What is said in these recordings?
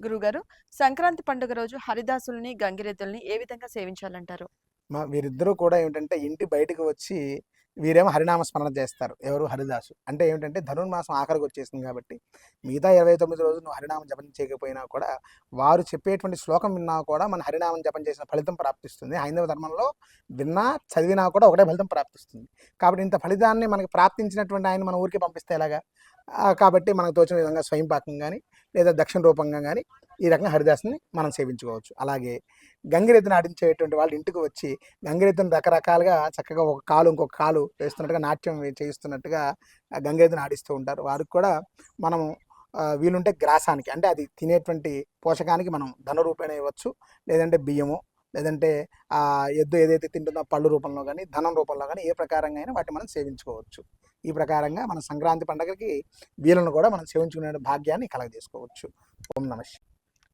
గురుగారు సంక్రాంతి పండుగ రోజు హరిదాసుల్ని గంగిరెద్దుల్ని ఏ విధంగా సేవించాలంటారు? మా వీరిద్దరూ కూడా ఏమిటంటే ఇంటి బయటకు వచ్చి వీరేమో హరినామ స్మరణ చేస్తారు. ఎవరు? హరిదాసు. అంటే ఏమిటంటే ధనుర్మాసం ఆఖరికి వచ్చేసింది కాబట్టి మిగతా ఇరవై తొమ్మిది రోజులు నువ్వు హరినామం జపం చేయకపోయినా కూడా వారు చెప్పేటువంటి శ్లోకం విన్నా కూడా మన హరినామం జపం చేసిన ఫలితం ప్రాప్తిస్తుంది. హైందవ ధర్మంలో విన్నా చదివినా కూడా ఒకటే ఫలితం ప్రాప్తిస్తుంది. కాబట్టి ఇంత ఫలితాన్ని మనకి ప్రాప్తించినటువంటి ఆయన మన ఊరికి పంపిస్తే ఎలాగా? కాబట్టి మనకు తోచిన విధంగా స్వయం పాకం కానీ లేదా దక్షిణ రూపంగా కానీ ఈ రకంగా హరిదాసుని మనం సేవించుకోవచ్చు. అలాగే గంగిరెద్దును ఆడించేటువంటి వాళ్ళు ఇంటికి వచ్చి గంగిరెద్దును రకరకాలుగా చక్కగా ఒక కాలు ఇంకొక కాలు వేస్తున్నట్టుగా నాట్యం చేయిస్తున్నట్టుగా గంగిరెద్దును ఆడిస్తూ ఉంటారు. వారికి కూడా మనము వీలుంటే గ్రాసానికి అంటే అది తినేటువంటి పోషకానికి మనం ధన రూపేణ ఇవ్వచ్చు. లేదంటే బియ్యము లేదంటే ఆ ఎద్దు ఏదైతే తింటుందో పళ్ళు రూపంలో కానీ ధనం రూపంలో కానీ ఏ ప్రకారంగా అయినా వాటిని మనం సేవించుకోవచ్చు. ఈ ప్రకారంగా మన సంక్రాంతి పండుగకి వీళ్ళను కూడా మనం సేవించుకునే భాగ్యాన్ని కలగజేసుకోవచ్చు ఓం నమ శివాయ.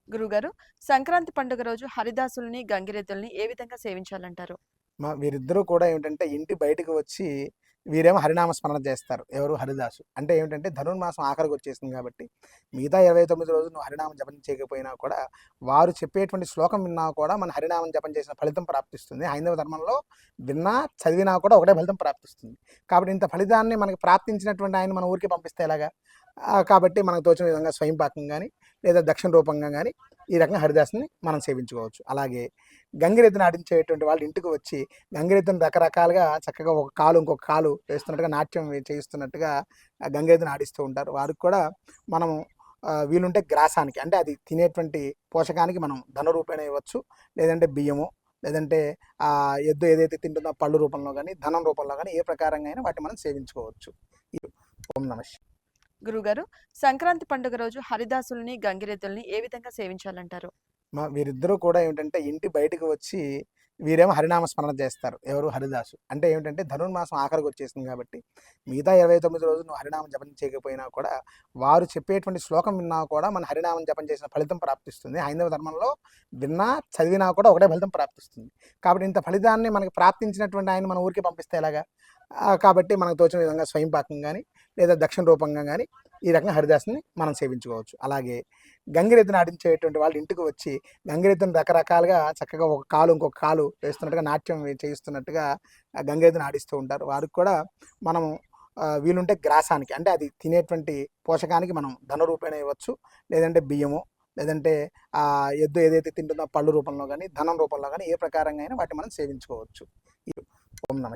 గురుగారు సంక్రాంతి పండుగ రోజు హరిదాసుల్ని గంగిరెద్దుల్ని ఏ విధంగా సేవించాలంటారు మా వీరిద్దరూ కూడా ఏమిటంటే ఇంటి బయటకు వచ్చి వీరేమో హరినామ స్మరణ చేస్తారు. ఎవరు? హరిదాసు. అంటే ఏమిటంటే ధనుర్మాసం ఆఖరికి వచ్చేసింది కాబట్టి మిగతా ఇరవై తొమ్మిది రోజులు నువ్వు హరినామం జపం చేయకపోయినా కూడా వారు చెప్పేటువంటి శ్లోకం విన్నా కూడా మన హరినామం జపం చేసిన ఫలితం ప్రాప్తిస్తుంది. హైందవ ధర్మంలో విన్నా చదివినా కూడా ఒకటే ఫలితం ప్రాప్తిస్తుంది. కాబట్టి ఇంత ఫలితాన్ని మనకి ప్రాప్తించినటువంటి ఆయన మన ఊరికి పంపిస్తే ఎలాగా? కాబట్టి మనకు తోచిన విధంగా స్వయంపాకం కానీ లేదా దక్షిణ రూపంగా కానీ ఈ రకంగా హరిదాసుని మనం సేవించుకోవచ్చు. అలాగే గంగిరెద్దును ఆడించేటువంటి వాళ్ళు ఇంటికి వచ్చి గంగిరెద్దును రకరకాలుగా చక్కగా ఒక కాలు ఇంకొక కాలు వేస్తున్నట్టుగా నాట్యం చేయిస్తున్నట్టుగా ఆ గంగిరెద్దును ఆడిస్తూ ఉంటారు. వారికి కూడా మనం వీలుంటే గ్రాసానికి అంటే అది తినేటువంటి పోషకానికి మనం ధన రూపేణ ఇవ్వచ్చు. లేదంటే బియ్యము లేదంటే ఆ ఎద్దు ఏదైతే తింటుందో పళ్ళు రూపంలో కానీ ధనం రూపంలో కానీ ఏ ప్రకారంగా అయినా వాటిని మనం సేవించుకోవచ్చు. ఓం నమస్ గురుగారు సంక్రాంతి పండుగ రోజు హరిదాసుల్ని గంగిరెద్దుల్ని ఏ విధంగా సేవించాలంటారు? మా వీరిద్దరూ కూడా ఏమిటంటే ఇంటి బయటకు వచ్చి వీరేమో హరినామ స్మరణ చేస్తారు. ఎవరు? హరిదాసు. అంటే ఏమిటంటే ధనుర్మాసం ఆఖరికి వచ్చేసింది కాబట్టి మిగతా ఇరవై తొమ్మిది రోజులు నువ్వు హరినామం జపం చేయకపోయినా కూడా వారు చెప్పేటువంటి శ్లోకం విన్నా కూడా మన హరినామం జపం చేసిన ఫలితం ప్రాప్తిస్తుంది. హైందవ ధర్మంలో విన్నా చదివినా కూడా ఒకటే ఫలితం ప్రాప్తిస్తుంది. కాబట్టి ఇంత ఫలితాన్ని మనకి ప్రాప్తించినటువంటి ఆయన మన ఊరికి పంపిస్తే ఎలాగా? కాబట్టి మనకు తోచిన విధంగా స్వయంపాకం కానీ లేదా దక్షిణ రూపంగా కానీ ఈ రకంగా హరిదాసుని మనం సేవించుకోవచ్చు. అలాగే గంగిరెద్దును ఆడించేటువంటి వాళ్ళు ఇంటికి వచ్చి గంగిరెద్దును రకరకాలుగా చక్కగా ఒక కాలు ఇంకొక కాలు వేస్తున్నట్టుగా నాట్యం చేయిస్తున్నట్టుగా గంగిరెద్దుని గంగిరెద్దును ఆడిస్తూ ఉంటారు. వారికి కూడా మనము వీలుంటే గ్రాసానికి అంటే అది తినేటువంటి పోషకానికి మనం ధన రూపేణ ఇవ్వచ్చు. లేదంటే బియ్యము లేదంటే ఆ ఎద్దు ఏదైతే తింటుందో పళ్ళు రూపంలో కానీ ధనం రూపంలో కానీ ఏ ప్రకారంగా అయినా వాటిని మనం సేవించుకోవచ్చు. ఓం నమ